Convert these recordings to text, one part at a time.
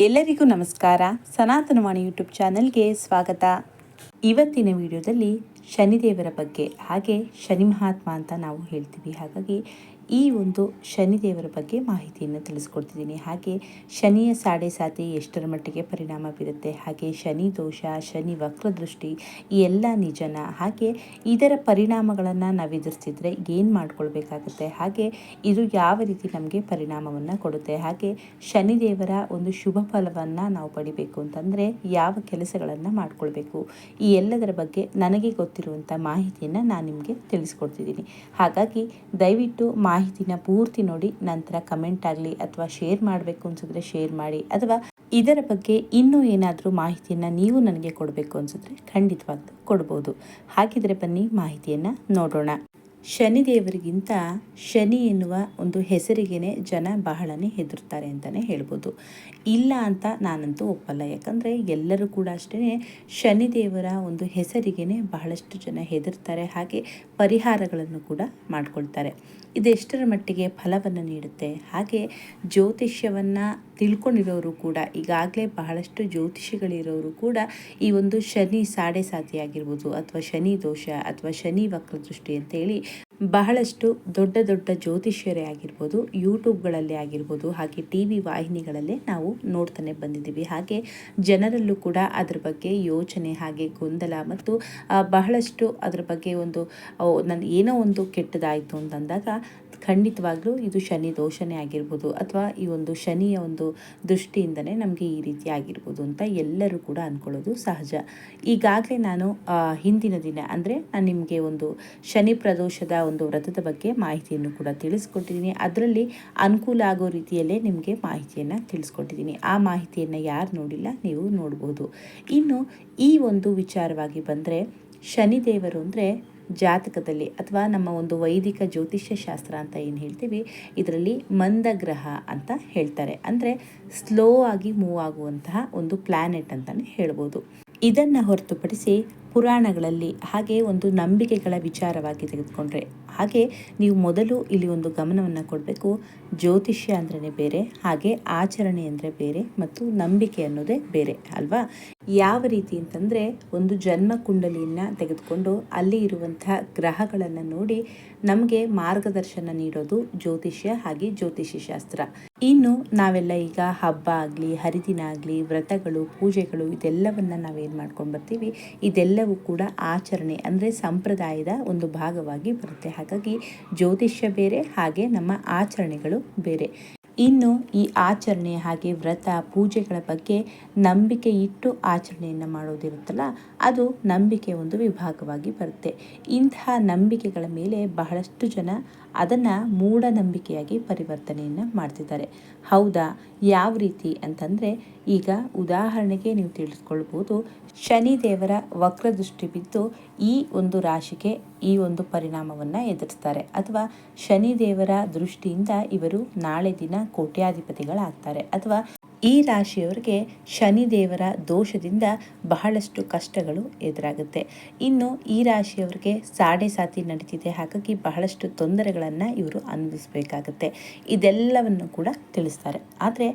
ಎಲ್ಲರಿಗೂ ನಮಸ್ಕಾರ. ಸನಾತನವಾಣಿ ಯೂಟ್ಯೂಬ್ ಚಾನಲ್ಗೆ ಸ್ವಾಗತ. ಇವತ್ತಿನ ವಿಡಿಯೋದಲ್ಲಿ ಶನಿದೇವರ ಬಗ್ಗೆ, ಹಾಗೆ ಶನಿ ಮಹಾತ್ಮ ಅಂತ ನಾವು ಹೇಳ್ತೀವಿ. ಹಾಗಾಗಿ ಈ ಒಂದು ಶನಿದೇವರ ಬಗ್ಗೆ ಮಾಹಿತಿಯನ್ನು ತಿಳಿಸ್ಕೊಡ್ತಿದ್ದೀನಿ. ಹಾಗೆ ಶನಿಯ ಸಾಡೆ ಸಾತಿ ಎಷ್ಟರ ಮಟ್ಟಿಗೆ ಪರಿಣಾಮ ಬೀರುತ್ತೆ? ಹಾಗೆ ಶನಿ ದೋಷ, ಶನಿ ವಕ್ರದೃಷ್ಟಿ ಈ ಎಲ್ಲ ನಿಜನ? ಹಾಗೆ ಇದರ ಪರಿಣಾಮಗಳನ್ನು ನಾವು ಎದುರಿಸಿದ್ರೆ ಏನು ಮಾಡ್ಕೊಳ್ಬೇಕಾಗುತ್ತೆ? ಹಾಗೆ ಇದು ಯಾವ ರೀತಿ ನಮಗೆ ಪರಿಣಾಮವನ್ನು ಕೊಡುತ್ತೆ? ಹಾಗೆ ಶನಿದೇವರ ಒಂದು ಶುಭ ಫಲವನ್ನು ನಾವು ಪಡಿಬೇಕು ಅಂತಂದರೆ ಯಾವ ಕೆಲಸಗಳನ್ನು ಮಾಡಿಕೊಳ್ಬೇಕು? ಈ ಎಲ್ಲದರ ಬಗ್ಗೆ ನನಗೆ ಗೊತ್ತಿರುವಂಥ ಮಾಹಿತಿಯನ್ನು ನಾನು ನಿಮಗೆ ತಿಳಿಸ್ಕೊಡ್ತಿದ್ದೀನಿ. ಹಾಗಾಗಿ ದಯವಿಟ್ಟು ಮಾಹಿತಿನ ಪೂರ್ತಿ ನೋಡಿ, ನಂತರ ಕಮೆಂಟ್ ಆಗಲಿ ಅಥವಾ ಶೇರ್ ಮಾಡಬೇಕು ಅನ್ಸಿದ್ರೆ ಶೇರ್ ಮಾಡಿ ಅಥವಾ ಇದರ ಬಗ್ಗೆ ಇನ್ನೂ ಏನಾದರೂ ಮಾಹಿತಿಯನ್ನು ನೀವು ನನಗೆ ಕೊಡಬೇಕು ಅನ್ಸಿದ್ರೆ ಖಂಡಿತವಾಗ್ಲೂ ಕೊಡ್ಬೋದು. ಹಾಗಿದ್ರೆ ಬನ್ನಿ, ಮಾಹಿತಿಯನ್ನು ನೋಡೋಣ. ಶನಿದೇವರಿಗಿಂತ ಶನಿ ಎನ್ನುವ ಒಂದು ಹೆಸರಿಗೇ ಜನ ಬಹಳನೇ ಹೆದರ್ತಾರೆ ಅಂತಲೇ ಹೇಳ್ಬೋದು. ಇಲ್ಲ ಅಂತ ನಾನಂತೂ ಒಪ್ಪಲ್ಲ. ಯಾಕಂದರೆ ಎಲ್ಲರೂ ಕೂಡ ಅಷ್ಟೇ ಶನಿದೇವರ ಒಂದು ಹೆಸರಿಗೇ ಬಹಳಷ್ಟು ಜನ ಹೆದರ್ತಾರೆ. ಹಾಗೆ ಪರಿಹಾರಗಳನ್ನು ಕೂಡ ಮಾಡ್ಕೊಳ್ತಾರೆ. ಇದೆಷ್ಟರ ಮಟ್ಟಿಗೆ ಫಲವನ್ನು ನೀಡುತ್ತೆ? ಹಾಗೆ ಜ್ಯೋತಿಷ್ಯವನ್ನು ತಿಳ್ಕೊಂಡಿರೋರು ಕೂಡ, ಈಗಾಗಲೇ ಬಹಳಷ್ಟು ಜ್ಯೋತಿಷಿಗಳಿರೋರು ಕೂಡ ಈ ಒಂದು ಶನಿ ಸಾಡೆ ಸಾತಿ ಆಗಿರ್ಬೋದು ಅಥವಾ ಶನಿ ದೋಷ ಅಥವಾ ಶನಿ ವಕ್ರದೃಷ್ಟಿ ಅಂತೇಳಿ ಬಹಳಷ್ಟು ದೊಡ್ಡ ದೊಡ್ಡ ಜ್ಯೋತಿಷ್ಯರೇ ಆಗಿರ್ಬೋದು, ಯೂಟ್ಯೂಬ್ಗಳಲ್ಲೇ ಆಗಿರ್ಬೋದು, ಹಾಗೆ ಟಿ ವಿ ವಾಹಿನಿಗಳಲ್ಲೇ ನಾವು ನೋಡ್ತಾನೆ ಬಂದಿದ್ದೀವಿ. ಹಾಗೆ ಜನರಲ್ಲೂ ಕೂಡ ಅದ್ರ ಬಗ್ಗೆ ಯೋಚನೆ ಹಾಗೆ ಗೊಂದಲ ಮತ್ತು ಬಹಳಷ್ಟು ಅದ್ರ ಬಗ್ಗೆ ಒಂದು ನನ್ನ ಏನೋ ಒಂದು ಕೆಟ್ಟದಾಯಿತು ಅಂತಂದಾಗ ಖಂಡಿತವಾಗ್ಲೂ ಇದು ಶನಿ ದೋಷನೇ ಆಗಿರ್ಬೋದು ಅಥವಾ ಈ ಒಂದು ಶನಿಯ ಒಂದು ದೃಷ್ಟಿಯಿಂದನೇ ನಮಗೆ ಈ ರೀತಿ ಆಗಿರ್ಬೋದು ಅಂತ ಎಲ್ಲರೂ ಕೂಡ ಅಂದ್ಕೊಳ್ಳೋದು ಸಹಜ. ಈಗಾಗಲೇ ನಾನು ಹಿಂದಿನ ದಿನ ಅಂದರೆ ನಾನು ನಿಮಗೆ ಒಂದು ಶನಿ ಪ್ರದೋಷದ ಒಂದು ವ್ರತದ ಬಗ್ಗೆ ಮಾಹಿತಿಯನ್ನು ಕೂಡ ತಿಳಿಸ್ಕೊಟ್ಟಿದ್ದೀನಿ ಅದರಲ್ಲಿ ಅನುಕೂಲ ಆಗೋ ರೀತಿಯಲ್ಲೇ ನಿಮಗೆ ಮಾಹಿತಿಯನ್ನು ತಿಳಿಸ್ಕೊಟ್ಟಿದ್ದೀನಿ ಆ ಮಾಹಿತಿಯನ್ನು ಯಾರು ನೋಡಿಲ್ಲ ನೀವು ನೋಡ್ಬೋದು. ಇನ್ನು ಈ ಒಂದು ವಿಚಾರವಾಗಿ ಬಂದರೆ ಶನಿದೇವರು ಅಂದರೆ ಜಾತಕದಲ್ಲಿ ಅಥವಾ ನಮ್ಮ ಒಂದು ವೈದಿಕ ಜ್ಯೋತಿಷ್ಯ ಶಾಸ್ತ್ರ ಅಂತ ಏನು ಹೇಳ್ತೀವಿ, ಇದರಲ್ಲಿ ಮಂದಗ್ರಹ ಅಂತ ಹೇಳ್ತಾರೆ. ಅಂದರೆ ಸ್ಲೋ ಆಗಿ ಮೂವ್ ಆಗುವಂತಹ ಒಂದು ಪ್ಲ್ಯಾನೆಟ್ ಅಂತಲೇ ಹೇಳ್ಬೋದು. ಇದನ್ನು ಹೊರತುಪಡಿಸಿ ಪುರಾಣಗಳಲ್ಲಿ ಹಾಗೆ ಒಂದು ನಂಬಿಕೆಗಳ ವಿಚಾರವಾಗಿ ತೆಗೆದುಕೊಂಡ್ರೆ ಹಾಗೆ ನೀವು ಮೊದಲು ಇಲ್ಲಿ ಒಂದು ಗಮನವನ್ನು ಕೊಡಬೇಕು. ಜ್ಯೋತಿಷ್ಯ ಅಂದ್ರೆ ಬೇರೆ, ಹಾಗೆ ಆಚರಣೆ ಅಂದರೆ ಬೇರೆ ಮತ್ತು ನಂಬಿಕೆ ಅನ್ನೋದೇ ಬೇರೆ, ಅಲ್ವಾ? ಯಾವ ರೀತಿ ಅಂತಂದರೆ ಒಂದು ಜನ್ಮ ಕುಂಡಲಿಯನ್ನು ತೆಗೆದುಕೊಂಡು ಅಲ್ಲಿ ಇರುವಂಥ ಗ್ರಹಗಳನ್ನು ನೋಡಿ ನಮಗೆ ಮಾರ್ಗದರ್ಶನ ನೀಡೋದು ಜ್ಯೋತಿಷ್ಯ ಹಾಗೆ ಜ್ಯೋತಿಷ್ಯ ಶಾಸ್ತ್ರ ಇನ್ನು ನಾವೆಲ್ಲ ಈಗ ಹಬ್ಬ ಆಗಲಿ, ಹರಿದಿನ ಆಗಲಿ, ವ್ರತಗಳು, ಪೂಜೆಗಳು ಇದೆಲ್ಲವನ್ನು ನಾವೇನು ಮಾಡ್ಕೊಂಡು ಬರ್ತೀವಿ, ಇದೆಲ್ಲವೂ ಕೂಡ ಆಚರಣೆ ಅಂದರೆ ಸಂಪ್ರದಾಯದ ಒಂದು ಭಾಗವಾಗಿ ಬರುತ್ತೆ ಹಾಗಾಗಿ ಜ್ಯೋತಿಷ್ಯ ಬೇರೆ, ಹಾಗೆ ನಮ್ಮ ಆಚರಣೆಗಳು ಬೇರೆ. ಇನ್ನು ಈ ಆಚರಣೆ ಹಾಗೆ ವ್ರತ, ಪೂಜೆಗಳ ಬಗ್ಗೆ ನಂಬಿಕೆ ಇಟ್ಟು ಆಚರಣೆಯನ್ನು ಮಾಡೋದಿರುತ್ತಲ್ಲ, ಅದು ನಂಬಿಕೆ ಒಂದು ವಿಭಾಗವಾಗಿ ಬರುತ್ತೆ. ಇಂತಹ ನಂಬಿಕೆಗಳ ಮೇಲೆ ಬಹಳಷ್ಟು ಜನ ಅದನ್ನು ಮೂಢನಂಬಿಕೆಯಾಗಿ ಪರಿವರ್ತನೆಯನ್ನು ಮಾಡ್ತಿದ್ದಾರೆ. ಹೌದಾ? ಯಾವ ರೀತಿ ಅಂತಂದರೆ, ಈಗ ಉದಾಹರಣೆಗೆ ನೀವು ತಿಳಿಸ್ಕೊಳ್ಬೋದು, ಶನಿದೇವರ ವಕ್ರದೃಷ್ಟಿ ಬಿದ್ದು ಈ ಒಂದು ರಾಶಿಗೆ ಈ ಒಂದು ಪರಿಣಾಮವನ್ನು ಎದುರಿಸ್ತಾರೆ. ಅಥವಾ ಶನಿದೇವರ ದೃಷ್ಟಿಯಿಂದ ಇವರು ನಾಳೆ ದಿನ ಕೋಟ್ಯಾಧಿಪತಿಗಳಾಗ್ತಾರೆ. ಅಥವಾ ಈ ರಾಶಿಯವರಿಗೆ ಶನಿದೇವರ ದೋಷದಿಂದ ಬಹಳಷ್ಟು ಕಷ್ಟಗಳು ಎದುರಾಗುತ್ತೆ. ಇನ್ನು ಈ ರಾಶಿಯವರಿಗೆ ಸಾಡೆ ಸಾತಿ ನಡೀತಿದೆ. ಹಾಗಾಗಿ ಬಹಳಷ್ಟು ತೊಂದರೆಗಳನ್ನು ಇವರು ಅನುಭವಿಸಬೇಕಾಗುತ್ತೆ. ಇದೆಲ್ಲವನ್ನು ಕೂಡ ತಿಳಿಸ್ತಾರೆ. ಆದರೆ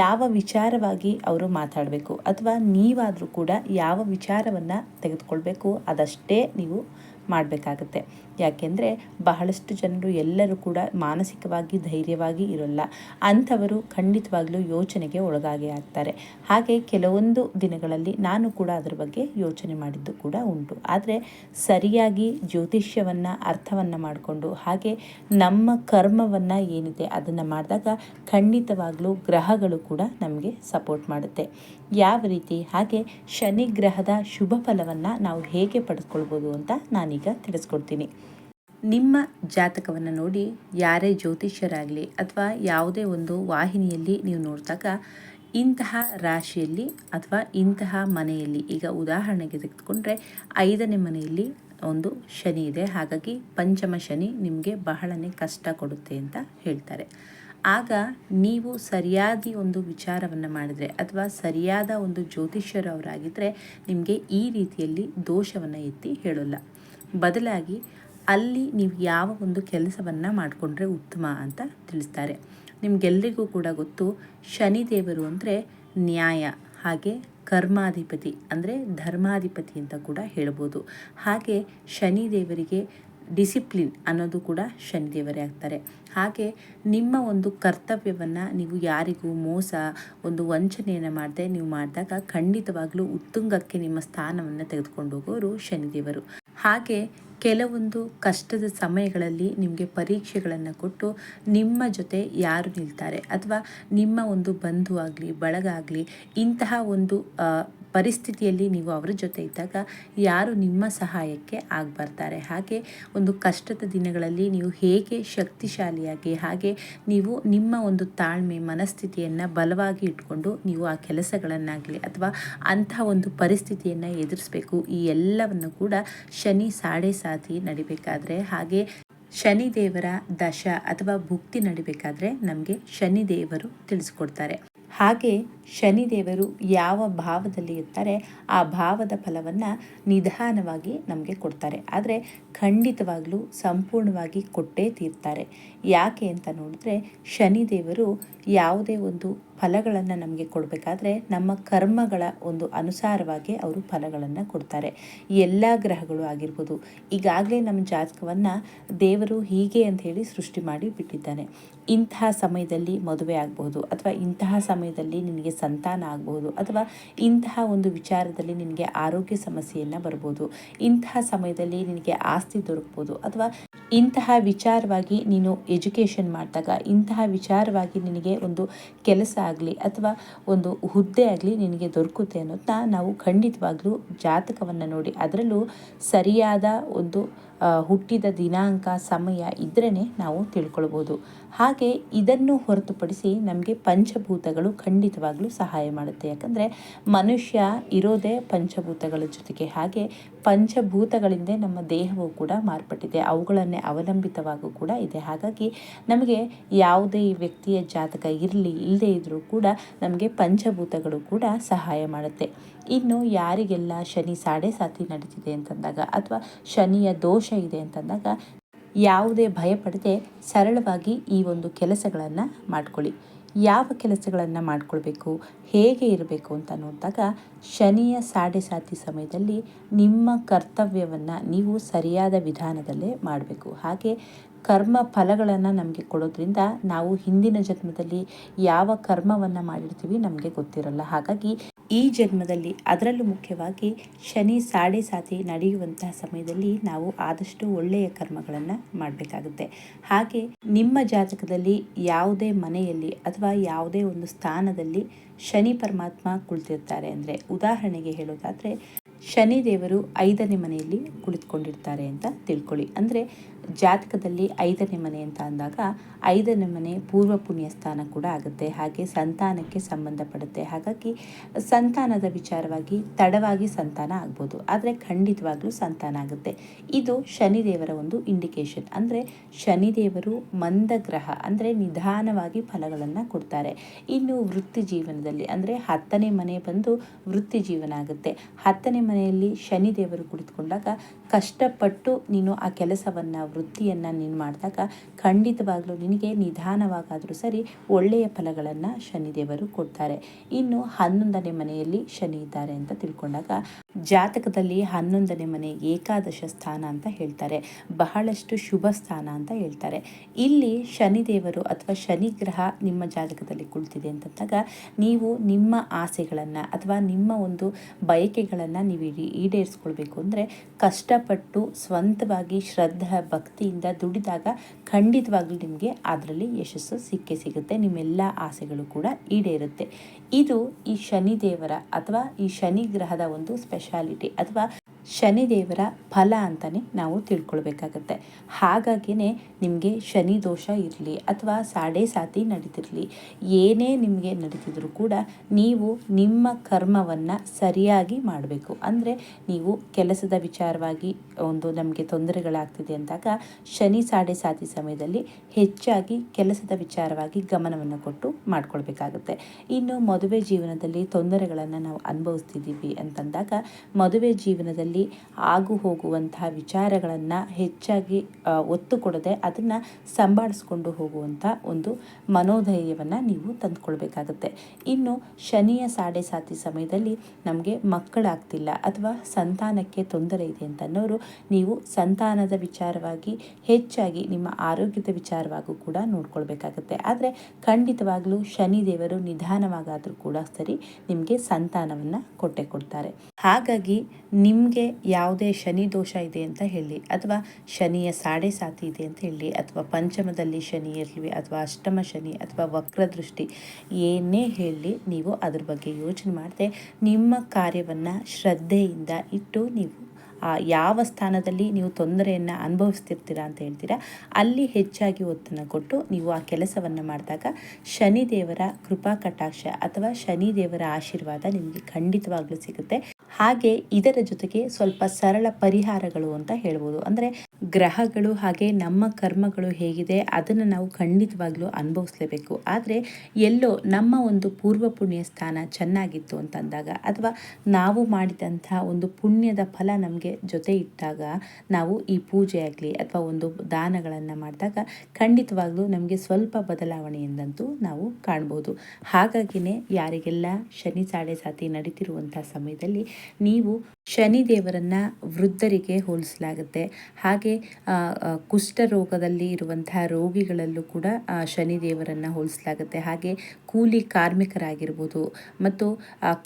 ಯಾವ ವಿಚಾರವಾಗಿ ಅವರು ಮಾತಾಡಬೇಕು? ಅಥವಾ ನೀವಾದರೂ ಕೂಡ ಯಾವ ವಿಚಾರವನ್ನು ತೆಗೆದುಕೊಳ್ಬೇಕು? ಅದಷ್ಟೇ ನೀವು ಮಾಡಬೇಕಾಗತ್ತೆ. ಯಾಕೆಂದರೆ ಬಹಳಷ್ಟು ಜನರು ಎಲ್ಲರೂ ಕೂಡ ಮಾನಸಿಕವಾಗಿ, ಧೈರ್ಯವಾಗಿ ಇರೋಲ್ಲ. ಅಂಥವರು ಖಂಡಿತವಾಗ್ಲೂ ಯೋಚನೆಗೆ ಒಳಗಾಗಿ ಆಗ್ತಾರೆ. ಹಾಗೆ ಕೆಲವೊಂದು ದಿನಗಳಲ್ಲಿ ನಾನು ಕೂಡ ಅದರ ಬಗ್ಗೆ ಯೋಚನೆ ಮಾಡಿದ್ದು ಕೂಡ ಉಂಟು. ಆದರೆ ಸರಿಯಾಗಿ ಜ್ಯೋತಿಷ್ಯವನ್ನು, ಅರ್ಥವನ್ನು ಮಾಡಿಕೊಂಡು, ಹಾಗೆ ನಮ್ಮ ಕರ್ಮವನ್ನು ಏನಿದೆ ಅದನ್ನು ಮಾಡಿದಾಗ ಖಂಡಿತವಾಗ್ಲೂ ಗ್ರಹಗಳು ಕೂಡ ನಮಗೆ ಸಪೋರ್ಟ್ ಮಾಡುತ್ತೆ. ಯಾವ ರೀತಿ? ಹಾಗೆ ಶನಿ ಗ್ರಹದ ಶುಭ ಫಲವನ್ನು ನಾವು ಹೇಗೆ ಪಡೆದುಕೊಳ್ಬೋದು ಅಂತ ನಾನೀಗ ತಿಳಿಸ್ಕೊಡ್ತೀನಿ. ನಿಮ್ಮ ಜಾತಕವನ್ನು ನೋಡಿ ಯಾರೇ ಜ್ಯೋತಿಷ್ಯರಾಗಲಿ ಅಥವಾ ಯಾವುದೇ ಒಂದು ವಾಹಿನಿಯಲ್ಲಿ ನೀವು ನೋಡಿದಾಗ ಇಂತಹ ರಾಶಿಯಲ್ಲಿ ಅಥವಾ ಇಂತಹ ಮನೆಯಲ್ಲಿ, ಈಗ ಉದಾಹರಣೆಗೆ ತೆಗೆದುಕೊಂಡ್ರೆ ಐದನೇ ಮನೆಯಲ್ಲಿ ಒಂದು ಶನಿ ಇದೆ. ಹಾಗಾಗಿ ಪಂಚಮ ಶನಿ ನಿಮಗೆ ಬಹಳನೇ ಕಷ್ಟ ಕೊಡುತ್ತೆ ಅಂತ ಹೇಳ್ತಾರೆ. ಆಗ ನೀವು ಸರಿಯಾದ ಒಂದು ವಿಚಾರವನ್ನು ಮಾಡಿದರೆ ಅಥವಾ ಸರಿಯಾದ ಒಂದು ಜ್ಯೋತಿಷ್ಯರವರಾಗಿದ್ದರೆ ನಿಮಗೆ ಈ ರೀತಿಯಲ್ಲಿ ದೋಷವನ್ನು ಎತ್ತಿ ಹೇಳೋಲ್ಲ. ಬದಲಾಗಿ ಅಲ್ಲಿ ನೀವು ಯಾವ ಒಂದು ಕೆಲಸವನ್ನು ಮಾಡಿಕೊಂಡ್ರೆ ಉತ್ತಮ ಅಂತ ತಿಳಿಸ್ತಾರೆ. ನಿಮಗೆಲ್ಲರಿಗೂ ಕೂಡ ಗೊತ್ತು, ಶನಿದೇವರು ಅಂದರೆ ನ್ಯಾಯ, ಹಾಗೆ ಕರ್ಮಾಧಿಪತಿ ಅಂದರೆ ಧರ್ಮಾಧಿಪತಿ ಅಂತ ಕೂಡ ಹೇಳ್ಬೋದು. ಹಾಗೆ ಶನಿ ದೇವರಿಗೆ ಡಿಸಿಪ್ಲಿನ್ ಅನ್ನೋದು ಕೂಡ ಶನಿದೇವರೇ ಆಗ್ತಾರೆ. ಹಾಗೆ ನಿಮ್ಮ ಒಂದು ಕರ್ತವ್ಯವನ್ನು ನೀವು ಯಾರಿಗೂ ಮೋಸ, ಒಂದು ವಂಚನೆಯನ್ನು ಮಾಡದೆ ನೀವು ಮಾಡಿದಾಗ ಖಂಡಿತವಾಗ್ಲೂ ಉತ್ತುಂಗಕ್ಕೆ ನಿಮ್ಮ ಸ್ಥಾನವನ್ನು ತೆಗೆದುಕೊಂಡು ಹೋಗೋರು ಶನಿದೇವರು. ಹಾಗೆ ಕೆಲವೊಂದು ಕಷ್ಟದ ಸಮಯಗಳಲ್ಲಿ ನಿಮಗೆ ಪರೀಕ್ಷೆಗಳನ್ನು ಕೊಟ್ಟು ನಿಮ್ಮ ಜೊತೆ ಯಾರು ನಿಲ್ತಾರೆ? ಅಥವಾ ನಿಮ್ಮ ಒಂದು ಬಂಧು ಆಗಲಿ, ಬಳಗ ಆಗಲಿ, ಇಂತಹ ಒಂದು ಪರಿಸ್ಥಿತಿಯಲ್ಲಿ ನೀವು ಅವರ ಜೊತೆ ಇದ್ದಾಗ ಯಾರು ನಿಮ್ಮ ಸಹಾಯಕ್ಕೆ ಆಗ್ಬರ್ತಾರೆ. ಹಾಗೆ ಒಂದು ಕಷ್ಟದ ದಿನಗಳಲ್ಲಿ ನೀವು ಹೇಗೆ ಶಕ್ತಿಶಾಲಿಯಾಗಿ ಹಾಗೆ ನೀವು ನಿಮ್ಮ ಒಂದು ತಾಳ್ಮೆ, ಮನಸ್ಥಿತಿಯನ್ನು ಬಲವಾಗಿ ಇಟ್ಕೊಂಡು ನೀವು ಆ ಕೆಲಸಗಳನ್ನಾಗಲಿ ಅಥವಾ ಅಂಥ ಒಂದು ಪರಿಸ್ಥಿತಿಯನ್ನು ಎದುರಿಸಬೇಕು. ಈ ಎಲ್ಲವನ್ನು ಕೂಡ ಶನಿ ಸಾಡೆ ಸಾತಿ ನಡಿಬೇಕಾದ್ರೆ, ಹಾಗೆ ಶನಿದೇವರ ದಶ ಅಥವಾ ಭುಕ್ತಿ ನಡಿಬೇಕಾದ್ರೆ ನಮಗೆ ಶನಿದೇವರು ತಿಳಿಸ್ಕೊಡ್ತಾರೆ. ಹಾಗೆ ಶನಿದೇವರು ಯಾವ ಭಾವದಲ್ಲಿ ಇರ್ತಾರೆ, ಆ ಭಾವದ ಫಲವನ್ನು ನಿಧಾನವಾಗಿ ನಮಗೆ ಕೊಡ್ತಾರೆ. ಆದರೆ ಖಂಡಿತವಾಗಲೂ ಸಂಪೂರ್ಣವಾಗಿ ಕೊಟ್ಟೇ ತೀರ್ತಾರೆ. ಯಾಕೆ ಅಂತ ನೋಡಿದ್ರೆ, ಶನಿದೇವರು ಯಾವುದೇ ಒಂದು ಫಲಗಳನ್ನು ನಮಗೆ ಕೊಡಬೇಕಾದ್ರೆ ನಮ್ಮ ಕರ್ಮಗಳ ಒಂದು ಅನುಸಾರವಾಗಿ ಅವರು ಫಲಗಳನ್ನು ಕೊಡ್ತಾರೆ. ಎಲ್ಲ ಗ್ರಹಗಳು ಆಗಿರ್ಬೋದು. ಈಗಾಗಲೇ ನಮ್ಮ ಜಾತಕವನ್ನು ದೇವರು ಹೀಗೆ ಅಂತ ಹೇಳಿ ಸೃಷ್ಟಿ ಮಾಡಿ ಬಿಟ್ಟಿದ್ದಾನೆ. ಇಂತಹ ಸಮಯದಲ್ಲಿ ಮದುವೆ ಆಗಬಹುದು ಅಥವಾ ಇಂತಹ ಸಮಯದಲ್ಲಿ ನಿನಗೆ ಸಂತಾನ ಆಗಬಹುದು ಅಥವಾ ಇಂತಹ ಒಂದು ವಿಚಾರದಲ್ಲಿ ನಿನಗೆ ಆರೋಗ್ಯ ಸಮಸ್ಯೆಯನ್ನು ಬರ್ಬೋದು. ಇಂತಹ ಸಮಯದಲ್ಲಿ ನಿನಗೆ ಆಸ್ತಿ ದೊರಕ್ಬೋದು ಅಥವಾ ಇಂತಹ ವಿಚಾರವಾಗಿ ನೀನು ಎಜುಕೇಷನ್ ಮಾಡಿದಾಗ, ಇಂತಹ ವಿಚಾರವಾಗಿ ನಿನಗೆ ಒಂದು ಕೆಲಸ ಆಗಲಿ ಅಥವಾ ಒಂದು ಹುದ್ದೆ ಆಗಲಿ ನಿನಗೆ ದೊರಕುತ್ತೆ ಅನ್ನೋದನ್ನ ನಾವು ಖಂಡಿತವಾಗಲೂ ಜಾತಕವನ್ನು ನೋಡಿ. ಅದರಲ್ಲೂ ಸರಿಯಾದ ಒಂದು ಹುಟ್ಟಿದ ದಿನಾಂಕ, ಸಮಯ ಇದ್ರೇ ನಾವು ತಿಳ್ಕೊಳ್ಬೋದು. ಹಾಗೆ ಇದನ್ನು ಹೊರತುಪಡಿಸಿ ನಮಗೆ ಪಂಚಭೂತಗಳು ಖಂಡಿತವಾಗಲೂ ಸಹಾಯ ಮಾಡುತ್ತೆ. ಯಾಕಂದರೆ ಮನುಷ್ಯ ಇರೋದೇ ಪಂಚಭೂತಗಳ ಜೊತೆಗೆ. ಹಾಗೆ ಪಂಚಭೂತಗಳಿಂದ ನಮ್ಮ ದೇಹವು ಕೂಡ ಮಾರ್ಪಟ್ಟಿದೆ. ಅವುಗಳನ್ನೇ ಅವಲಂಬಿತವಾಗೂ ಕೂಡ ಇದೆ. ಹಾಗಾಗಿ ನಮಗೆ ಯಾವುದೇ ವ್ಯಕ್ತಿಯ ಜಾತಕ ಇರಲಿ ಇಲ್ಲದೇ ಇದ್ದರೂ ಕೂಡ ನಮಗೆ ಪಂಚಭೂತಗಳು ಕೂಡ ಸಹಾಯ ಮಾಡುತ್ತೆ. ಇನ್ನು ಯಾರಿಗೆಲ್ಲ ಶನಿ ಸಾಡೆ ಸಾತಿ ನಡೀತಿದೆ ಅಂತಂದಾಗ ಅಥವಾ ಶನಿಯ ದೋಷ ಇದೆ ಅಂತಂದಾಗ ಯಾವುದೇ ಭಯಪಡದೆ ಸರಳವಾಗಿ ಈ ಒಂದು ಕೆಲಸಗಳನ್ನು ಮಾಡ್ಕೊಳ್ಳಿ. ಯಾವ ಕೆಲಸಗಳನ್ನು ಮಾಡಿಕೊಳ್ಬೇಕು? ಹೇಗೆ ಇರಬೇಕು ಅಂತ ನೋಡಿದಾಗ ಶನಿಯ ಸಾಡೆ ಸಾತಿ ಸಮಯದಲ್ಲಿ ನಿಮ್ಮ ಕರ್ತವ್ಯವನ್ನು ನೀವು ಸರಿಯಾದ ವಿಧಾನದಲ್ಲೇ ಮಾಡಬೇಕು. ಹಾಗೆ ಕರ್ಮ ಫಲಗಳನ್ನು ನಮಗೆ ಕೊಡೋದ್ರಿಂದ ನಾವು ಹಿಂದಿನ ಜನ್ಮದಲ್ಲಿ ಯಾವ ಕರ್ಮವನ್ನು ಮಾಡಿರ್ತೀವಿ ನಮಗೆ ಗೊತ್ತಿರಲ್ಲ. ಹಾಗಾಗಿ ಈ ಜನ್ಮದಲ್ಲಿ ಅದರಲ್ಲೂ ಮುಖ್ಯವಾಗಿ ಶನಿ ಸಾಡೆ ಸಾತಿ ನಡೆಯುವಂತಹ ಸಮಯದಲ್ಲಿ ನಾವು ಆದಷ್ಟು ಒಳ್ಳೆಯ ಕರ್ಮಗಳನ್ನು ಮಾಡಬೇಕಾಗುತ್ತೆ. ಹಾಗೆ ನಿಮ್ಮ ಜಾತಕದಲ್ಲಿ ಯಾವುದೇ ಮನೆಯಲ್ಲಿ ಅಥವಾ ಯಾವುದೇ ಒಂದು ಸ್ಥಾನದಲ್ಲಿ ಶನಿ ಪರಮಾತ್ಮ ಕುಳಿತಿರ್ತಾರೆ ಅಂದರೆ ಉದಾಹರಣೆಗೆ ಹೇಳೋದಾದರೆ ಶನಿ ದೇವರು ಐದನೇ ಮನೆಯಲ್ಲಿ ಕುಳಿತುಕೊಂಡಿರ್ತಾರೆ ಅಂತ ತಿಳ್ಕೊಳ್ಳಿ. ಅಂದರೆ ಜಾತಕದಲ್ಲಿ ಐದನೇ ಮನೆ ಅಂತ ಅಂದಾಗ ಐದನೇ ಮನೆ ಪೂರ್ವ ಪುಣ್ಯ ಸ್ಥಾನ ಕೂಡ ಆಗುತ್ತೆ. ಹಾಗೆ ಸಂತಾನಕ್ಕೆ ಸಂಬಂಧಪಡುತ್ತೆ. ಹಾಗಾಗಿ ಸಂತಾನದ ವಿಚಾರವಾಗಿ ತಡವಾಗಿ ಸಂತಾನ ಆಗ್ಬೋದು. ಆದರೆ ಖಂಡಿತವಾಗ್ಲೂ ಸಂತಾನ ಆಗುತ್ತೆ. ಇದು ಶನಿದೇವರ ಒಂದು ಇಂಡಿಕೇಶನ್ ಅಂದರೆ ಶನಿದೇವರು ಮಂದ ಗ್ರಹ, ಅಂದರೆ ನಿಧಾನವಾಗಿ ಫಲಗಳನ್ನು ಕೊಡ್ತಾರೆ. ಇನ್ನು ವೃತ್ತಿ ಜೀವನದಲ್ಲಿ, ಅಂದರೆ ಹತ್ತನೇ ಮನೆ ಬಂದು ವೃತ್ತಿ ಜೀವನ ಆಗುತ್ತೆ. ಹತ್ತನೇ ಮನೆಯಲ್ಲಿ ಶನಿದೇವರು ಕುಳಿತುಕೊಂಡಾಗ ಕಷ್ಟಪಟ್ಟು ನೀನು ಆ ಕೆಲಸವನ್ನು ವೃತ್ತಿಯನ್ನು ನೀನು ಮಾಡಿದಾಗ ಖಂಡಿತವಾಗ್ಲೂ ನಿನಗೆ ನಿಧಾನವಾಗಾದರೂ ಸರಿ ಒಳ್ಳೆಯ ಫಲಗಳನ್ನು ಶನಿದೇವರು ಕೊಡ್ತಾರೆ. ಇನ್ನು ಹನ್ನೊಂದನೇ ಮನೆಯಲ್ಲಿ ಶನಿ ಇದ್ದಾರೆ ಅಂತ ತಿಳ್ಕೊಂಡಾಗ ಜಾತಕದಲ್ಲಿ ಹನ್ನೊಂದನೇ ಮನೆ ಏಕಾದಶ ಸ್ಥಾನ ಅಂತ ಹೇಳ್ತಾರೆ. ಬಹಳಷ್ಟು ಶುಭ ಸ್ಥಾನ ಅಂತ ಹೇಳ್ತಾರೆ. ಇಲ್ಲಿ ಶನಿದೇವರು ಅಥವಾ ಶನಿ ಗ್ರಹ ನಿಮ್ಮ ಜಾತಕದಲ್ಲಿ ಕುಳಿತಿದೆ ಅಂತಂದಾಗ ನೀವು ನಿಮ್ಮ ಆಸೆಗಳನ್ನು ಅಥವಾ ನಿಮ್ಮ ಒಂದು ಬಯಕೆಗಳನ್ನು ನೀವು ಈಡೇರಿಸ್ಕೊಳ್ಬೇಕು ಅಂದರೆ ಕಷ್ಟಪಟ್ಟು ಸ್ವಂತವಾಗಿ ಶ್ರದ್ಧೆ ಭಕ್ತಿಯಿಂದ ದುಡಿದಾಗ ಖಂಡಿತವಾಗ್ಲೂ ನಿಮಗೆ ಅದರಲ್ಲಿ ಯಶಸ್ಸು ಸಿಕ್ಕೇ ಸಿಗುತ್ತೆ. ನಿಮ್ಮೆಲ್ಲ ಆಸೆಗಳು ಕೂಡ ಈಡೇರುತ್ತೆ. ಇದು ಈ ಶನಿದೇವರ ಅಥವಾ ಈ ಶನಿ ಗ್ರಹದ ಒಂದು ಸ್ಪೆಷಾಲಿಟಿ ಅಥವಾ ಶನಿದೇವರ ಫಲ ಅಂತಲೇ ನಾವು ತಿಳ್ಕೊಳ್ಬೇಕಾಗತ್ತೆ. ಹಾಗಾಗಿಯೇ ನಿಮಗೆ ಶನಿ ದೋಷ ಇರಲಿ ಅಥವಾ ಸಾಡೆ ಸಾತಿ ನಡೀತಿರಲಿ. ಏನೇ ನಿಮಗೆ ನಡೀತಿದ್ರು ಕೂಡ ನೀವು ನಿಮ್ಮ ಕರ್ಮವನ್ನು ಸರಿಯಾಗಿ ಮಾಡಬೇಕು. ಅಂದರೆ ನೀವು ಕೆಲಸದ ವಿಚಾರವಾಗಿ ಒಂದು ನಮಗೆ ತೊಂದರೆಗಳಾಗ್ತಿದೆ ಅಂದಾಗ ಶನಿ ಸಾಡೆ ಸಾತಿ ಸಮಯದಲ್ಲಿ ಹೆಚ್ಚಾಗಿ ಕೆಲಸದ ವಿಚಾರವಾಗಿ ಗಮನವನ್ನು ಕೊಟ್ಟು ಮಾಡ್ಕೊಳ್ಬೇಕಾಗುತ್ತೆ. ಇನ್ನು ಮದುವೆ ಜೀವನದಲ್ಲಿ ತೊಂದರೆಗಳನ್ನು ನಾವು ಅನುಭವಿಸ್ತಿದ್ದೀವಿ ಅಂತಂದಾಗ ಮದುವೆ ಜೀವನದಲ್ಲಿ ಆಗು ಹೋಗುವಂತಹ ವಿಚಾರಗಳನ್ನು ಹೆಚ್ಚಾಗಿ ಒತ್ತು ಕೊಡದೆ ಅದನ್ನು ಸಂಭಾಳಿಸ್ಕೊಂಡು ಹೋಗುವಂಥ ಒಂದು ಮನೋಧೈರ್ಯವನ್ನು ನೀವು ತಂದುಕೊಳ್ಬೇಕಾಗತ್ತೆ. ಇನ್ನು ಶನಿಯ ಸಾಡೆ ಸಾತಿ ಸಮಯದಲ್ಲಿ ನಮಗೆ ಮಕ್ಕಳಾಗ್ತಿಲ್ಲ ಅಥವಾ ಸಂತಾನಕ್ಕೆ ತೊಂದರೆ ಇದೆ ಅಂತ ಅನ್ನೋರು ನೀವು ಸಂತಾನದ ವಿಚಾರವಾಗಿ ಹೆಚ್ಚಾಗಿ ನಿಮ್ಮ ಆರೋಗ್ಯದ ವಿಚಾರವಾಗೂ ಕೂಡ ನೋಡ್ಕೊಳ್ಬೇಕಾಗತ್ತೆ. ಆದರೆ ಖಂಡಿತವಾಗಲೂ ಶನಿ ದೇವರು ನಿಧಾನವಾಗಾದರೂ ಕೂಡ ಸರಿ ನಿಮಗೆ ಸಂತಾನವನ್ನು ಕೊಟ್ಟೆ ಕೊಡ್ತಾರೆ. ಹಾಗಾಗಿ ನಿಮಗೆ ಯಾವುದೇ ಶನಿ ದೋಷ ಇದೆ ಅಂತ ಹೇಳಿ, ಅಥವಾ ಶನಿಯ ಸಾಡೆ ಸಾತಿ ಇದೆ ಅಂತ ಹೇಳಿ, ಅಥವಾ ಪಂಚಮದಲ್ಲಿ ಶನಿ ಇರಲಿ, ಅಥವಾ ಅಷ್ಟಮ ಶನಿ, ಅಥವಾ ವಕ್ರದೃಷ್ಟಿ, ಏನೇ ಹೇಳಿ ನೀವು ಅದ್ರ ಬಗ್ಗೆ ಯೋಚನೆ ಮಾಡದೆ, ನಿಮ್ಮ ಕಾರ್ಯವನ್ನು ಶ್ರದ್ಧೆಯಿಂದ ಇಟ್ಟು ನೀವು ಯಾವ ಸ್ಥಾನದಲ್ಲಿ ನೀವು ತೊಂದರೆಯನ್ನು ಅನುಭವಿಸ್ತಿರ್ತೀರಾ ಅಂತ ಹೇಳ್ತೀರಾ, ಅಲ್ಲಿ ಹೆಚ್ಚಾಗಿ ಒತ್ತನ್ನು ಕೊಟ್ಟು ನೀವು ಆ ಕೆಲಸವನ್ನು ಮಾಡಿದಾಗ ಶನಿದೇವರ ಕೃಪಾ ಕಟಾಕ್ಷ ಅಥವಾ ಶನಿದೇವರ ಆಶೀರ್ವಾದ ನಿಮಗೆ ಖಂಡಿತವಾಗ್ಲೂ ಸಿಗುತ್ತೆ. ಹಾಗೆ ಇದರ ಜೊತೆಗೆ ಸ್ವಲ್ಪ ಸರಳ ಪರಿಹಾರಗಳು ಅಂತ ಹೇಳ್ಬೋದು. ಅಂದರೆ ಗ್ರಹಗಳು ಹಾಗೆ ನಮ್ಮ ಕರ್ಮಗಳು ಹೇಗಿದೆ ಅದನ್ನು ನಾವು ಖಂಡಿತವಾಗ್ಲೂ ಅನುಭವಿಸ್ಲೇಬೇಕು. ಆದರೆ ಎಲ್ಲೋ ನಮ್ಮ ಒಂದು ಪೂರ್ವ ಪುಣ್ಯ ಸ್ಥಾನ ಚೆನ್ನಾಗಿತ್ತು ಅಂತಂದಾಗ ಅಥವಾ ನಾವು ಮಾಡಿದಂಥ ಒಂದು ಪುಣ್ಯದ ಫಲ ನಮಗೆ ಜೊತೆ ಇಟ್ಟಾಗ ನಾವು ಈ ಪೂಜೆ ಆಗಲಿ ಅಥವಾ ಒಂದು ದಾನಗಳನ್ನು ಮಾಡಿದಾಗ ಖಂಡಿತವಾಗ್ಲೂ ನಮಗೆ ಸ್ವಲ್ಪ ಬದಲಾವಣೆಯಿಂದಂತೂ ನಾವು ಕಾಣ್ಬೋದು. ಹಾಗಾಗಿನೇ ಯಾರಿಗೆಲ್ಲ ಶನಿ, ಸಾಡೆ, ಸಾತಿ ನಡೀತಿರುವಂಥ ಸಮಯದಲ್ಲಿ ನೀವು ಶನಿದೇವರನ್ನ ವೃದ್ಧರಿಗೆ ಹೋಲಿಸಲಾಗುತ್ತೆ. ಹಾಗೆ ಕುಷ್ಠರೋಗದಲ್ಲಿ ಇರುವಂತಹ ರೋಗಿಗಳಲ್ಲೂ ಕೂಡ ಶನಿ ದೇವರನ್ನ ಹೋಲಿಸಲಾಗುತ್ತೆ. ಹಾಗೆ, ಕೂಲಿ ಕಾರ್ಮಿಕರಾಗಿರ್ಬೋದು, ಮತ್ತು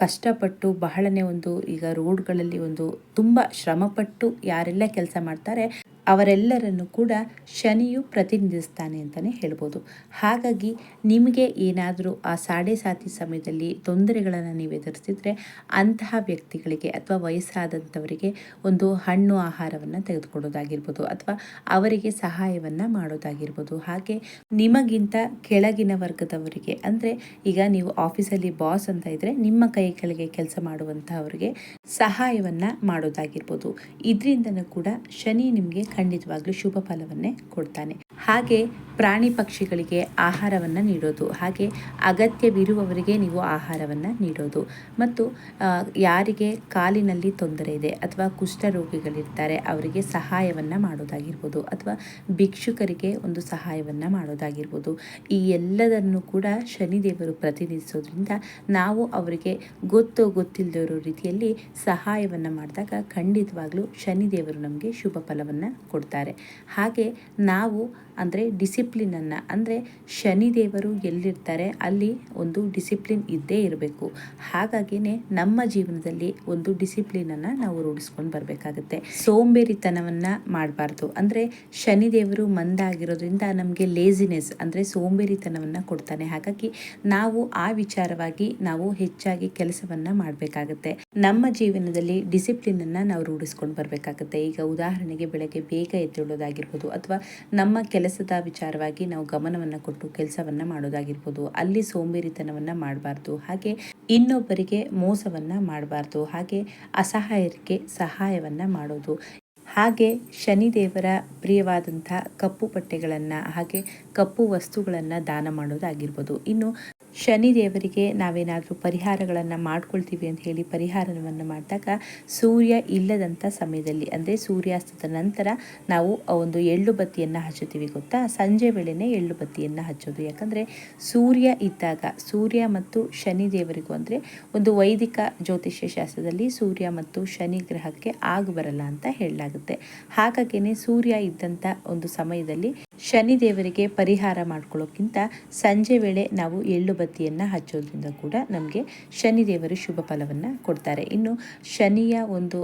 ಕಷ್ಟಪಟ್ಟು ಬಹಳನೇ ಒಂದು ಈಗ ರೋಡ್ಗಳಲ್ಲಿ ಒಂದು ತುಂಬ ಶ್ರಮಪಟ್ಟು ಯಾರೆಲ್ಲ ಕೆಲಸ ಮಾಡ್ತಾರೆ ಅವರೆಲ್ಲರನ್ನು ಕೂಡ ಶನಿಯು ಪ್ರತಿನಿಧಿಸ್ತಾನೆ ಅಂತಲೇ ಹೇಳ್ಬೋದು. ಹಾಗಾಗಿ ನಿಮಗೆ ಏನಾದರೂ ಆ ಸಾಡೆ ಸಾತಿ ಸಮಯದಲ್ಲಿ ತೊಂದರೆಗಳನ್ನು ನೀವು ಎದುರಿಸಿದರೆ ಅಂತಹ ವ್ಯಕ್ತಿಗಳಿಗೆ ಅಥವಾ ವಯಸ್ಸಾದಂಥವರಿಗೆ ಒಂದು ಹಣ್ಣು ಆಹಾರವನ್ನು ತೆಗೆದುಕೊಡೋದಾಗಿರ್ಬೋದು ಅಥವಾ ಅವರಿಗೆ ಸಹಾಯವನ್ನು ಮಾಡೋದಾಗಿರ್ಬೋದು. ಹಾಗೆ ನಿಮಗಿಂತ ಕೆಳಗಿನ ವರ್ಗದವರಿಗೆ ಅಂದರೆ ಈಗ ನೀವು ಆಫೀಸಲ್ಲಿ ಬಾಸ್ ಅಂತ ಇದ್ದರೆ ನಿಮ್ಮ ಕೈ ಕೆಳಗೆ ಕೆಲಸ ಮಾಡುವಂಥವರಿಗೆ ಸಹಾಯವನ್ನು ಮಾಡೋದಾಗಿರ್ಬೋದು. ಇದರಿಂದನೂ ಕೂಡ ಶನಿ ನಿಮಗೆ ಖಂಡಿತವಾಗ್ಲೂ ಶುಭ ಫಲವನ್ನೇ ಕೊಡ್ತಾನೆ. ಹಾಗೆ ಪ್ರಾಣಿ ಪಕ್ಷಿಗಳಿಗೆ ಆಹಾರವನ್ನು ನೀಡೋದು, ಹಾಗೆ ಅಗತ್ಯವಿರುವವರಿಗೆ ನೀವು ಆಹಾರವನ್ನು ನೀಡೋದು. ಮತ್ತು ಯಾರಿಗೆ ಕಾಲಿನಲ್ಲಿ ತೊಂದರೆ ಇದೆ ಅಥವಾ ಕುಷ್ಠರೋಗಿಗಳಿರ್ತಾರೆ ಅವರಿಗೆ ಸಹಾಯವನ್ನು ಮಾಡೋದಾಗಿರ್ಬೋದು ಅಥವಾ ಭಿಕ್ಷುಕರಿಗೆ ಒಂದು ಸಹಾಯವನ್ನು ಮಾಡೋದಾಗಿರ್ಬೋದು. ಈ ಎಲ್ಲದನ್ನು ಕೂಡ ಶನಿದೇವರು ಪ್ರತಿನಿಧಿಸೋದ್ರಿಂದ ನಾವು ಅವರಿಗೆ ಗೊತ್ತೋ ಗೊತ್ತಿಲ್ಲದಿರೋ ರೀತಿಯಲ್ಲಿ ಸಹಾಯವನ್ನು ಮಾಡಿದಾಗ ಖಂಡಿತವಾಗ್ಲೂ ಶನಿದೇವರು ನಮಗೆ ಶುಭ ಫಲವನ್ನು ಕೊಡ್ತಾರೆ. ಹಾಗೆ ನಾವು ಅಂದರೆ ಡಿಸಿಪ್ಲಿನನ್ನು ಅಂದರೆ ಶನಿದೇವರು ಎಲ್ಲಿರ್ತಾರೆ ಅಲ್ಲಿ ಒಂದು ಡಿಸಿಪ್ಲಿನ್ ಇದ್ದೇ ಇರಬೇಕು. ಹಾಗಾಗಿನೇ ನಮ್ಮ ಜೀವನದಲ್ಲಿ ಒಂದು ಡಿಸಿಪ್ಲಿನನ್ನು ನಾವು ರೂಢಿಸ್ಕೊಂಡು ಬರಬೇಕಾಗುತ್ತೆ. ಸೋಂಬೇರಿತನವನ್ನು ಮಾಡಬಾರ್ದು. ಅಂದರೆ ಶನಿದೇವರು ಮಂದ ಆಗಿರೋದ್ರಿಂದ ನಮಗೆ ಲೇಸಿನೆಸ್ ಅಂದರೆ ಸೋಂಬೇರಿತನವನ್ನು ಕೊಡ್ತಾನೆ. ಹಾಗಾಗಿ ನಾವು ಆ ವಿಚಾರವಾಗಿ ನಾವು ಹೆಚ್ಚಾಗಿ ಕೆಲಸವನ್ನು ಮಾಡಬೇಕಾಗುತ್ತೆ. ನಮ್ಮ ಜೀವನದಲ್ಲಿ ಡಿಸಿಪ್ಲಿನನ್ನು ನಾವು ರೂಢಿಸ್ಕೊಂಡು ಬರಬೇಕಾಗುತ್ತೆ. ಈಗ ಉದಾಹರಣೆಗೆ ಬೆಳಗ್ಗೆ ಬೇಗ ಎದ್ದೇಳೋದಾಗಿರ್ಬೋದು ಅಥವಾ ನಮ್ಮ ಕೆಲಸದ ವಿಚಾರವಾಗಿ ನಾವು ಗಮನವನ್ನು ಕೊಟ್ಟು ಕೆಲಸವನ್ನು ಮಾಡೋದಾಗಿರ್ಬೋದು, ಅಲ್ಲಿ ಸೋಂಬೇರಿತನವನ್ನು ಮಾಡಬಾರ್ದು, ಹಾಗೆ ಇನ್ನೊಬ್ಬರಿಗೆ ಮೋಸವನ್ನು ಮಾಡಬಾರ್ದು, ಹಾಗೆ ಅಸಹಾಯರಿಗೆ ಸಹಾಯವನ್ನು ಮಾಡೋದು, ಹಾಗೆ ಶನಿದೇವರ ಪ್ರಿಯವಾದಂಥ ಕಪ್ಪು ಬಟ್ಟೆಗಳನ್ನು, ಹಾಗೆ ಕಪ್ಪು ವಸ್ತುಗಳನ್ನು ದಾನ ಮಾಡೋದಾಗಿರ್ಬೋದು. ಇನ್ನು ಶನಿ ದೇವರಿಗೆ ನಾವೇನಾದರೂ ಪರಿಹಾರಗಳನ್ನು ಮಾಡ್ಕೊಳ್ತೀವಿ ಅಂತ ಹೇಳಿ ಪರಿಹಾರವನ್ನು ಮಾಡಿದಾಗ ಸೂರ್ಯ ಇಲ್ಲದಂಥ ಸಮಯದಲ್ಲಿ, ಅಂದರೆ ಸೂರ್ಯಾಸ್ತದ ನಂತರ ನಾವು ಒಂದು ಎಳ್ಳು ಬತ್ತಿಯನ್ನು ಹಚ್ಚುತ್ತೀವಿ ಗೊತ್ತಾ? ಸಂಜೆ ವೇಳೆನೇ ಎಳ್ಳು ಬತ್ತಿಯನ್ನು ಹಚ್ಚೋದು. ಯಾಕಂದರೆ ಸೂರ್ಯ ಇದ್ದಾಗ, ಸೂರ್ಯ ಮತ್ತು ಶನಿ ದೇವರಿಗೂ ಅಂದರೆ ಒಂದು ವೈದಿಕ ಜ್ಯೋತಿಷ್ಯ ಶಾಸ್ತ್ರದಲ್ಲಿ ಸೂರ್ಯ ಮತ್ತು ಶನಿ ಗ್ರಹಕ್ಕೆ ಆಗ ಬರಲ್ಲ ಅಂತ ಹೇಳಲಾಗುತ್ತೆ. ಹಾಗಾಗಿನೇ ಸೂರ್ಯ ಇದ್ದಂಥ ಒಂದು ಸಮಯದಲ್ಲಿ ಶನಿ ದೇವರಿಗೆ ಪರಿಹಾರ ಮಾಡ್ಕೊಳ್ಳೋಕ್ಕಿಂತ ಸಂಜೆ ವೇಳೆ ನಾವು ಎಳ್ಳು ಬತ್ತಿಯನ್ನು ಹಚ್ಚೋದ್ರಿಂದ ಕೂಡ ನಮಗೆ ಶನಿದೇವರು ಶುಭ ಫಲವನ್ನು ಕೊಡ್ತಾರೆ. ಇನ್ನು ಶನಿಯ ಒಂದು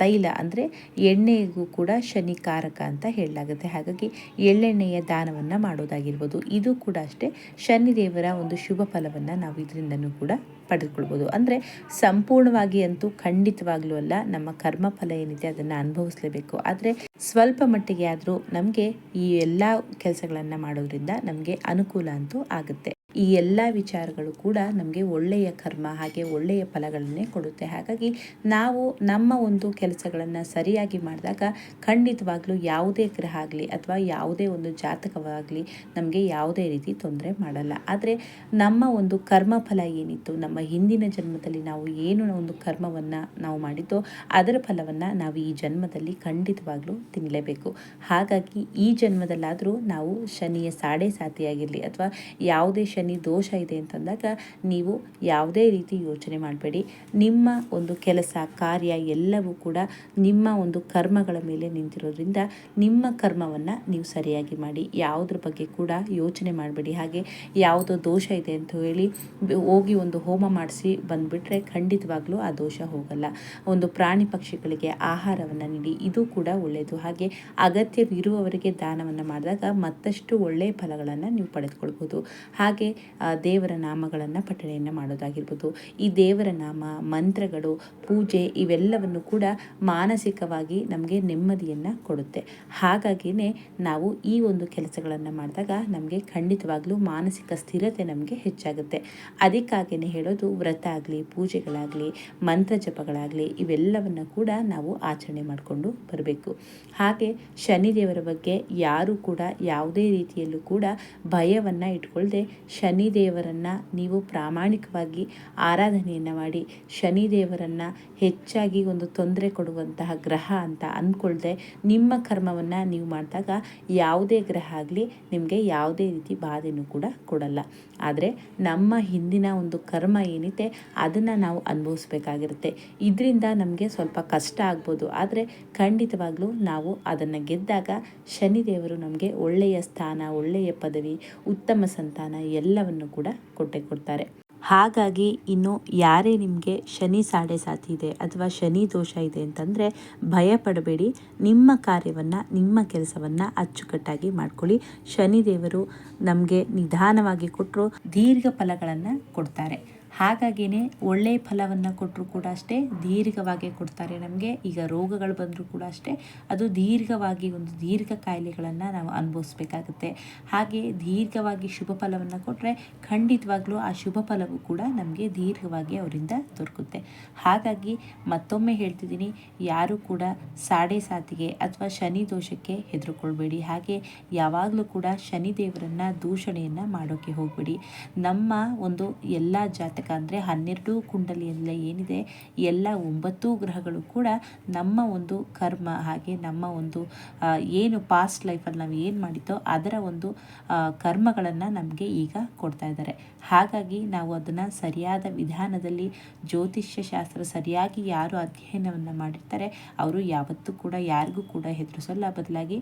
ತೈಲ ಅಂದರೆ ಎಣ್ಣೆಗೂ ಕೂಡ ಶನಿ ಕಾರಕ ಅಂತ ಹೇಳಲಾಗುತ್ತೆ. ಹಾಗಾಗಿ ಎಳ್ಳೆಣ್ಣೆಯ ದಾನವನ್ನು ಮಾಡೋದಾಗಿರ್ಬೋದು. ಇದು ಕೂಡ ಅಷ್ಟೇ ಶನಿದೇವರ ಒಂದು ಶುಭ ಫಲವನ್ನು ನಾವು ಇದರಿಂದನೂ ಕೂಡ ಪಡೆದುಕೊಳ್ಬೋದು. ಅಂದರೆ ಸಂಪೂರ್ಣವಾಗಿ ಅಂತೂ ಖಂಡಿತವಾಗ್ಲೂ ಅಲ್ಲ, ನಮ್ಮ ಕರ್ಮಫಲ ಏನಿದೆ ಅದನ್ನು ಅನುಭವಿಸಲೇಬೇಕು. ಆದರೆ ಸ್ವಲ್ಪ ಮಟ್ಟಿಗೆ ಆದರೂ ನಮಗೆ ಈ ಎಲ್ಲ ಕೆಲಸಗಳನ್ನು ಮಾಡೋದ್ರಿಂದ ನಮಗೆ ಅನುಕೂಲ ಅಂತೂ ಆಗುತ್ತೆ. ಈ ಎಲ್ಲ ವಿಚಾರಗಳು ಕೂಡ ನಮಗೆ ಒಳ್ಳೆಯ ಕರ್ಮ ಹಾಗೆ ಒಳ್ಳೆಯ ಫಲಗಳನ್ನೇ ಕೊಡುತ್ತೆ. ಹಾಗಾಗಿ ನಾವು ನಮ್ಮ ಒಂದು ಕೆಲಸಗಳನ್ನು ಸರಿಯಾಗಿ ಮಾಡಿದಾಗ ಖಂಡಿತವಾಗ್ಲೂ ಯಾವುದೇ ಗ್ರಹ ಆಗಲಿ ಅಥವಾ ಯಾವುದೇ ಒಂದು ಜಾತಕವಾಗಲಿ ನಮಗೆ ಯಾವುದೇ ರೀತಿ ತೊಂದರೆ ಮಾಡಲ್ಲ. ಆದರೆ ನಮ್ಮ ಒಂದು ಕರ್ಮ ಫಲ ಏನಿತ್ತು, ನಮ್ಮ ಹಿಂದಿನ ಜನ್ಮದಲ್ಲಿ ನಾವು ಏನು ಒಂದು ಕರ್ಮವನ್ನು ನಾವು ಮಾಡಿದ್ದೋ ಅದರ ಫಲವನ್ನು ನಾವು ಈ ಜನ್ಮದಲ್ಲಿ ಖಂಡಿತವಾಗ್ಲೂ ತಿನ್ನಲೇಬೇಕು ಹಾಗಾಗಿ ಈ ಜನ್ಮದಲ್ಲಾದರೂ ನಾವು ಶನಿಯ ಸಾಡೆ ಸಾತಿಯಾಗಿರಲಿ ಅಥವಾ ಯಾವುದೇ ಶನಿ ದೋಷ ಇದೆ ಅಂತಂದಾಗ ನೀವು ಯಾವುದೇ ರೀತಿ ಯೋಚನೆ ಮಾಡಬೇಡಿ. ನಿಮ್ಮ ಒಂದು ಕೆಲಸ, ಕಾರ್ಯ ಎಲ್ಲವೂ ಕೂಡ ನಿಮ್ಮ ಒಂದು ಕರ್ಮಗಳ ಮೇಲೆ ನಿಂತಿರೋದ್ರಿಂದ ನಿಮ್ಮ ಕರ್ಮವನ್ನು ನೀವು ಸರಿಯಾಗಿ ಮಾಡಿ. ಯಾವುದ್ರ ಬಗ್ಗೆ ಕೂಡ ಯೋಚನೆ ಮಾಡಬೇಡಿ. ಹಾಗೆ ಯಾವುದೋ ದೋಷ ಇದೆ ಅಂತ ಹೇಳಿ ಹೋಗಿ ಒಂದು ಹೋಮ ಮಾಡಿಸಿ ಬಂದುಬಿಟ್ರೆ ಖಂಡಿತವಾಗ್ಲೂ ಆ ದೋಷ ಹೋಗಲ್ಲ. ಒಂದು ಪ್ರಾಣಿ ಪಕ್ಷಿಗಳಿಗೆ ಆಹಾರವನ್ನು ನೀಡಿ, ಇದು ಕೂಡ ಒಳ್ಳೆಯದು ಹಾಗೆ ಅಗತ್ಯವಿರುವವರಿಗೆ ದಾನವನ್ನು ಮಾಡಿದಾಗ ಮತ್ತಷ್ಟು ಒಳ್ಳೆಯ ಫಲಗಳನ್ನು ನೀವು ಪಡೆದುಕೊಳ್ಬೋದು ಹಾಗೆ ದೇವರ ನಾಮಗಳನ್ನು ಪಠಣೆಯನ್ನು ಮಾಡೋದಾಗಿರ್ಬೋದು. ಈ ದೇವರ ನಾಮ, ಮಂತ್ರಗಳು, ಪೂಜೆ ಇವೆಲ್ಲವನ್ನು ಕೂಡ ಮಾನಸಿಕವಾಗಿ ನಮಗೆ ನೆಮ್ಮದಿಯನ್ನು ಕೊಡುತ್ತೆ. ಹಾಗಾಗಿಯೇ ನಾವು ಈ ಒಂದು ಕೆಲಸಗಳನ್ನು ಮಾಡಿದಾಗ ನಮಗೆ ಖಂಡಿತವಾಗ್ಲೂ ಮಾನಸಿಕ ಸ್ಥಿರತೆ ನಮಗೆ ಹೆಚ್ಚಾಗುತ್ತೆ. ಅದಕ್ಕಾಗಿಯೇ ಹೇಳೋದು ವ್ರತ ಆಗಲಿ ಪೂಜೆಗಳಾಗಲಿ ಮಂತ್ರ ಜಪಗಳಾಗಲಿ ಇವೆಲ್ಲವನ್ನು ಕೂಡ ನಾವು ಆಚರಣೆ ಮಾಡಿಕೊಂಡು ಬರಬೇಕು. ಹಾಗೆ ಶನಿದೇವರ ಬಗ್ಗೆ ಯಾರು ಕೂಡ ಯಾವುದೇ ರೀತಿಯಲ್ಲೂ ಕೂಡ ಭಯವನ್ನು ಇಟ್ಕೊಳ್ಳದೆ ಶನಿದೇವರನ್ನು ನೀವು ಪ್ರಾಮಾಣಿಕವಾಗಿ ಆರಾಧನೆಯನ್ನು ಮಾಡಿ. ಶನಿದೇವರನ್ನು ಹೆಚ್ಚಾಗಿ ಒಂದು ತೊಂದರೆ ಕೊಡುವಂತಹ ಗ್ರಹ ಅಂತ ಅಂದ್ಕೊಳ್ದೆ ನಿಮ್ಮ ಕರ್ಮವನ್ನು ನೀವು ಮಾಡಿದಾಗ ಯಾವುದೇ ಗ್ರಹ ಆಗಲಿ ನಿಮಗೆ ಯಾವುದೇ ರೀತಿ ಬಾಧೆನೂ ಕೂಡ ಕೊಡಲ್ಲ. ಆದರೆ ನಮ್ಮ ಹಿಂದಿನ ಒಂದು ಕರ್ಮ ಏನಿದೆ ಅದನ್ನು ನಾವು ಅನುಭವಿಸ್ಬೇಕಾಗಿರುತ್ತೆ. ಇದರಿಂದ ನಮಗೆ ಸ್ವಲ್ಪ ಕಷ್ಟ ಆಗ್ಬೋದು. ಆದರೆ ಖಂಡಿತವಾಗ್ಲೂ ನಾವು ಅದನ್ನು ಗೆದ್ದಾಗ ಶನಿದೇವರು ನಮಗೆ ಒಳ್ಳೆಯ ಸ್ಥಾನ, ಒಳ್ಳೆಯ ಪದವಿ, ಉತ್ತಮ ಸಂತಾನ ಎಲ್ಲವನ್ನು ಕೂಡ ಕೊಟ್ಟೆ ಕೊಡ್ತಾರೆ. ಹಾಗಾಗಿ ಇನ್ನು ಯಾರೇ ನಿಮಗೆ ಶನಿ ಸಾಡೆ ಸಾತಿ ಇದೆ ಅಥವಾ ಶನಿ ದೋಷ ಇದೆ ಅಂತಂದರೆ ಭಯ ಪಡಬೇಡಿ ನಿಮ್ಮ ಕಾರ್ಯವನ್ನು, ನಿಮ್ಮ ಕೆಲಸವನ್ನು ಅಚ್ಚುಕಟ್ಟಾಗಿ ಮಾಡ್ಕೊಳ್ಳಿ. ಶನಿದೇವರು ನಮಗೆ ನಿಧಾನವಾಗಿ ಕೊಟ್ಟರು ದೀರ್ಘ ಫಲಗಳನ್ನು ಕೊಡ್ತಾರೆ. ಹಾಗಾಗಿಯೇ ಒಳ್ಳೆಯ ಫಲವನ್ನು ಕೊಟ್ಟರು ಕೂಡ ಅಷ್ಟೇ ದೀರ್ಘವಾಗಿ ಕೊಡ್ತಾರೆ. ನಮಗೆ ಈಗ ರೋಗಗಳು ಬಂದರೂ ಕೂಡ ಅಷ್ಟೇ ಅದು ದೀರ್ಘವಾಗಿ ಒಂದು ದೀರ್ಘ ಕಾಯಿಲೆಗಳನ್ನು ನಾವು ಅನುಭವಿಸ್ಬೇಕಾಗುತ್ತೆ. ಹಾಗೆ ದೀರ್ಘವಾಗಿ ಶುಭ ಫಲವನ್ನು ಕೊಟ್ಟರೆ ಖಂಡಿತವಾಗ್ಲೂ ಆ ಶುಭ ಫಲವು ಕೂಡ ನಮಗೆ ದೀರ್ಘವಾಗಿ ಅವರಿಂದ ದೊರಕುತ್ತೆ. ಹಾಗಾಗಿ ಮತ್ತೊಮ್ಮೆ ಹೇಳ್ತಿದ್ದೀನಿ, ಯಾರು ಕೂಡ ಸಾಡೆ ಸಾತಿಗೆ ಅಥವಾ ಶನಿ ದೋಷಕ್ಕೆ ಹೆದರ್ಕೊಳ್ಬೇಡಿ. ಹಾಗೆ ಯಾವಾಗಲೂ ಕೂಡ ಶನಿದೇವರನ್ನು ದೂಷಣೆಯನ್ನು ಮಾಡೋಕ್ಕೆ ಹೋಗಬೇಡಿ. ನಮ್ಮ ಒಂದು ಎಲ್ಲ ಜಾತಕ ಜಾತಕ ಅಂದರೆ ಹನ್ನೆರಡು ಕುಂಡಲಿಯಲ್ಲ ಏನಿದೆ, ಎಲ್ಲ ಒಂಬತ್ತು ಗ್ರಹಗಳು ಕೂಡ ನಮ್ಮ ಒಂದು ಕರ್ಮ, ಹಾಗೆ ನಮ್ಮ ಒಂದು ಏನು ಪಾಸ್ಟ್ ಲೈಫಲ್ಲಿ ನಾವು ಏನು ಮಾಡಿತ್ತೋ ಅದರ ಒಂದು ಕರ್ಮಗಳನ್ನು ನಮಗೆ ಈಗ ಕೊಡ್ತಾ ಇದ್ದಾರೆ. ಹಾಗಾಗಿ ನಾವು ಅದನ್ನು ಸರಿಯಾದ ವಿಧಾನದಲ್ಲಿ ಜ್ಯೋತಿಷ್ಯ ಶಾಸ್ತ್ರ ಸರಿಯಾಗಿ ಯಾರು ಅಧ್ಯಯನವನ್ನು ಮಾಡಿರ್ತಾರೆ, ಅವರು ಯಾವತ್ತೂ ಕೂಡ ಯಾರಿಗೂ ಕೂಡ ಹೆದರಿಸಲ್ಲ. ಬದಲಾಗಿ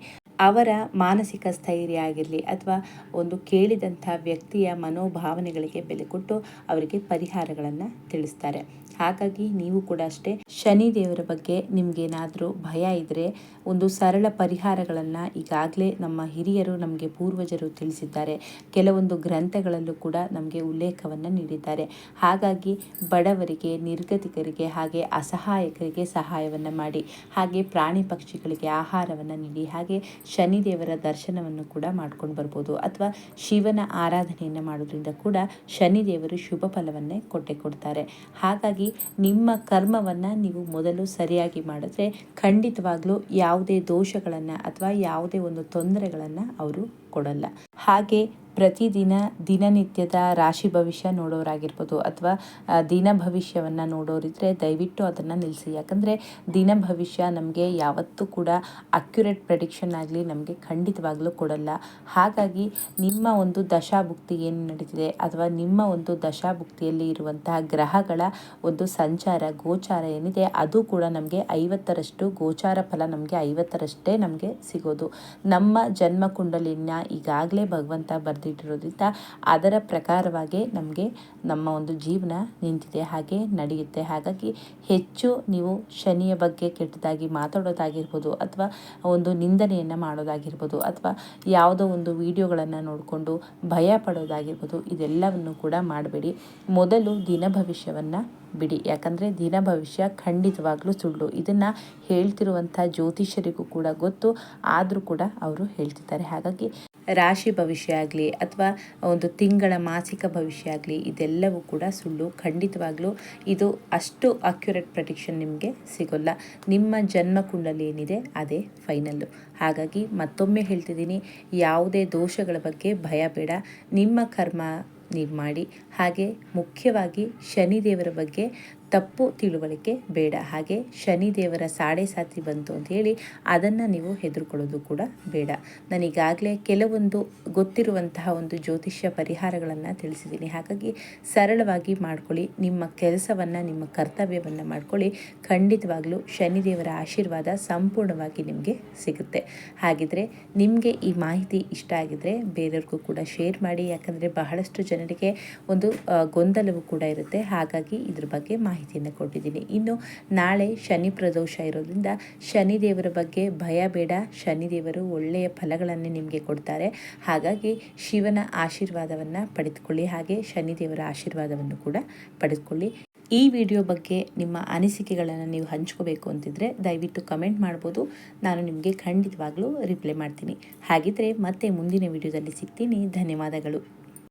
ಅವರ ಮಾನಸಿಕ ಸ್ಥೈರ್ಯ ಆಗಿರಲಿ ಅಥವಾ ಒಂದು ಕೇಳಿದಂಥ ವ್ಯಕ್ತಿಯ ಮನೋಭಾವನೆಗಳಿಗೆ ಬೆಲೆ ಕೊಟ್ಟು ಅವರಿಗೆ ಪರಿಹಾರಗಳನ್ನು ತಿಳಿಸ್ತಾರೆ. ಹಾಗಾಗಿ ನೀವು ಕೂಡ ಅಷ್ಟೇ ಶನಿ ದೇವರ ಬಗ್ಗೆ ನಿಮಗೇನಾದರೂ ಭಯ ಇದ್ದರೆ ಒಂದು ಸರಳ ಪರಿಹಾರಗಳನ್ನು ಈಗಾಗಲೇ ನಮ್ಮ ಹಿರಿಯರು ನಮಗೆ ಪೂರ್ವಜರು ತಿಳಿಸಿದ್ದಾರೆ. ಕೆಲವೊಂದು ಗ್ರಂಥಗಳಲ್ಲೂ ಕೂಡ ನಮಗೆ ಉಲ್ಲೇಖವನ್ನು ನೀಡಿದ್ದಾರೆ. ಹಾಗಾಗಿ ಬಡವರಿಗೆ, ನಿರ್ಗತಿಕರಿಗೆ ಹಾಗೆ ಅಸಹಾಯಕರಿಗೆ ಸಹಾಯವನ್ನು ಮಾಡಿ, ಹಾಗೆ ಪ್ರಾಣಿ ಪಕ್ಷಿಗಳಿಗೆ ಆಹಾರವನ್ನು ನೀಡಿ, ಹಾಗೆ ಶನಿದೇವರ ದರ್ಶನವನ್ನು ಕೂಡ ಮಾಡ್ಕೊಂಡು ಬರ್ಬೋದು ಅಥವಾ ಶಿವನ ಆರಾಧನೆಯನ್ನು ಮಾಡೋದ್ರಿಂದ ಕೂಡ ಶನಿದೇವರು ಶುಭ ಫಲವನ್ನೇ ಕೊಟ್ಟೆ ಕೊಡ್ತಾರೆ. ಹಾಗಾಗಿ ನಿಮ್ಮ ಕರ್ಮವನ್ನು ನೀವು ಮೊದಲು ಸರಿಯಾಗಿ ಮಾಡಿದ್ರೆ ಖಂಡಿತವಾಗ್ಲೂ ಯಾವುದೇ ದೋಷಗಳನ್ನು ಅಥವಾ ಯಾವುದೇ ಒಂದು ತೊಂದರೆಗಳನ್ನು ಅವರು ಕೊಡಲ್ಲ. ಹಾಗೆ ಪ್ರತಿದಿನ ದಿನನಿತ್ಯದ ರಾಶಿ ಭವಿಷ್ಯ ನೋಡೋರಾಗಿರ್ಬೋದು ಅಥವಾ ದಿನ ಭವಿಷ್ಯವನ್ನು ನೋಡೋರಿದ್ರೆ ದಯವಿಟ್ಟು ಅದನ್ನು ನಿಲ್ಲಿಸಿ ಯಾಕಂದರೆ ದಿನ ಭವಿಷ್ಯ ನಮಗೆ ಯಾವತ್ತೂ ಕೂಡ ಅಕ್ಯುರೇಟ್ ಪ್ರೆಡಿಕ್ಷನ್ ಆಗಲಿ ನಮಗೆ ಖಂಡಿತವಾಗ್ಲೂ ಕೊಡಲ್ಲ. ಹಾಗಾಗಿ ನಿಮ್ಮ ಒಂದು ದಶಾಭುಕ್ತಿ ಏನು ನಡೀತಿದೆ ಅಥವಾ ನಿಮ್ಮ ಒಂದು ದಶಾಭುಕ್ತಿಯಲ್ಲಿ ಇರುವಂತಹ ಗ್ರಹಗಳ ಒಂದು ಸಂಚಾರ, ಗೋಚಾರ ಏನಿದೆ ಅದು ಕೂಡ ನಮಗೆ ಐವತ್ತರಷ್ಟು ಗೋಚಾರ ಫಲ ನಮಗೆ ಐವತ್ತರಷ್ಟೇ ನಮಗೆ ಸಿಗೋದು. ನಮ್ಮ ಜನ್ಮ ಕುಂಡಲಿನ ಈಗಾಗಲೇ ಭಗವಂತ ಬರೆದಿಟ್ಟಿರೋದ್ರಿಂದ ಅದರ ಪ್ರಕಾರವಾಗಿ ನಮಗೆ ನಮ್ಮ ಒಂದು ಜೀವನ ನಿಂತಿದೆ, ಹಾಗೆ ನಡೆಯುತ್ತೆ. ಹಾಗಾಗಿ ಹೆಚ್ಚು ನೀವು ಶನಿಯ ಬಗ್ಗೆ ಕೆಟ್ಟದಾಗಿ ಮಾತಾಡೋದಾಗಿರ್ಬೋದು ಅಥವಾ ಒಂದು ನಿಂದನೆಯನ್ನು ಮಾಡೋದಾಗಿರ್ಬೋದು ಅಥವಾ ಯಾವುದೋ ಒಂದು ವಿಡಿಯೋಗಳನ್ನು ನೋಡಿಕೊಂಡು ಭಯ ಪಡೋದಾಗಿರ್ಬೋದು ಇದೆಲ್ಲವನ್ನು ಕೂಡ ಮಾಡಬೇಡಿ. ಮೊದಲು ದಿನ ಭವಿಷ್ಯವನ್ನು ಬಿಡಿ. ಯಾಕಂದರೆ ದಿನ ಭವಿಷ್ಯ ಖಂಡಿತವಾಗ್ಲೂ ಸುಳ್ಳು. ಇದನ್ನು ಹೇಳ್ತಿರುವಂಥ ಜ್ಯೋತಿಷ್ಯರಿಗೂ ಕೂಡ ಗೊತ್ತು. ಆದರೂ ಕೂಡ ಅವರು ಹೇಳ್ತಿದ್ದಾರೆ. ಹಾಗಾಗಿ ರಾಶಿ ಭವಿಷ್ಯ ಆಗಲಿ ಅಥವಾ ಒಂದು ತಿಂಗಳ ಮಾಸಿಕ ಭವಿಷ್ಯ ಆಗಲಿ, ಇದೆಲ್ಲವೂ ಕೂಡ ಸುಳ್ಳು. ಖಂಡಿತವಾಗಲೂ ಇದು ಅಷ್ಟು ಅಕ್ಯುರೇಟ್ ಪ್ರಡಿಕ್ಷನ್ ನಿಮಗೆ ಸಿಗೋಲ್ಲ. ನಿಮ್ಮ ಜನ್ಮ ಕುಂಡಲಿ ಏನಿದೆ, ಅದೇ ಫೈನಲ್ಲು ಹಾಗಾಗಿ ಮತ್ತೊಮ್ಮೆ ಹೇಳ್ತಿದ್ದೀನಿ, ಯಾವುದೇ ದೋಷಗಳ ಬಗ್ಗೆ ಭಯ ಬೇಡ. ನಿಮ್ಮ ಕರ್ಮ ನೀವು ಮಾಡಿ. ಹಾಗೆ ಮುಖ್ಯವಾಗಿ ಶನಿದೇವರ ಬಗ್ಗೆ ತಪ್ಪು ತಿಳುವಳಿಕೆ ಬೇಡ. ಹಾಗೆ ಶನಿ ದೇವರ ಸಾಡೆ ಸಾತಿ ಬಂತು ಅಂತ ಹೇಳಿ ಅದನ್ನು ನೀವು ಹೆದರ್ಕೊಳ್ಳೋದು ಕೂಡ ಬೇಡ. ನಾನೀಗಾಗಲೇ ಕೆಲವೊಂದು ಗೊತ್ತಿರುವಂತಹ ಒಂದು ಜ್ಯೋತಿಷ್ಯ ಪರಿಹಾರಗಳನ್ನು ತಿಳಿಸಿದ್ದೀನಿ. ಹಾಗಾಗಿ ಸರಳವಾಗಿ ಮಾಡ್ಕೊಳ್ಳಿ. ನಿಮ್ಮ ಕೆಲಸವನ್ನು, ನಿಮ್ಮ ಕರ್ತವ್ಯವನ್ನು ಮಾಡ್ಕೊಳ್ಳಿ. ಖಂಡಿತವಾಗ್ಲೂ ಶನಿದೇವರ ಆಶೀರ್ವಾದ ಸಂಪೂರ್ಣವಾಗಿ ನಿಮಗೆ ಸಿಗುತ್ತೆ. ಹಾಗಿದ್ರೆ ನಿಮಗೆ ಈ ಮಾಹಿತಿ ಇಷ್ಟ ಆಗಿದ್ರೆ ಬೇರೆಯವ್ರಿಗೂ ಕೂಡ ಶೇರ್ ಮಾಡಿ. ಯಾಕಂದರೆ ಬಹಳಷ್ಟು ಜನರಿಗೆ ಒಂದು ಗೊಂದಲವು ಕೂಡ ಇರುತ್ತೆ. ಹಾಗಾಗಿ ಇದ್ರ ಬಗ್ಗೆ ಮಾಹಿತಿಯನ್ನು ಕೊಟ್ಟಿದ್ದೀನಿ ಇನ್ನು ನಾಳೆ ಶನಿ ಪ್ರದೋಷ ಇರೋದ್ರಿಂದ ಶನಿದೇವರ ಬಗ್ಗೆ ಭಯ ಬೇಡ. ಶನಿದೇವರು ಒಳ್ಳೆಯ ಫಲಗಳನ್ನು ನಿಮಗೆ ಕೊಡ್ತಾರೆ. ಹಾಗಾಗಿ ಶಿವನ ಆಶೀರ್ವಾದವನ್ನು ಪಡೆದುಕೊಳ್ಳಿ. ಹಾಗೆ ಶನಿದೇವರ ಆಶೀರ್ವಾದವನ್ನು ಕೂಡ ಪಡೆದುಕೊಳ್ಳಿ. ಈ ವಿಡಿಯೋ ಬಗ್ಗೆ ನಿಮ್ಮ ಅನಿಸಿಕೆಗಳನ್ನು ನೀವು ಹಂಚ್ಕೋಬೇಕು ಅಂತಿದ್ರೆ ದಯವಿಟ್ಟು ಕಮೆಂಟ್ ಮಾಡ್ಬೋದು. ನಾನು ನಿಮಗೆ ಖಂಡಿತವಾಗ್ಲೂ ರಿಪ್ಲೈ ಮಾಡ್ತೀನಿ. ಹಾಗಿದ್ರೆ ಮತ್ತೆ ಮುಂದಿನ ವಿಡಿಯೋದಲ್ಲಿ ಸಿಗ್ತೀನಿ. ಧನ್ಯವಾದಗಳು.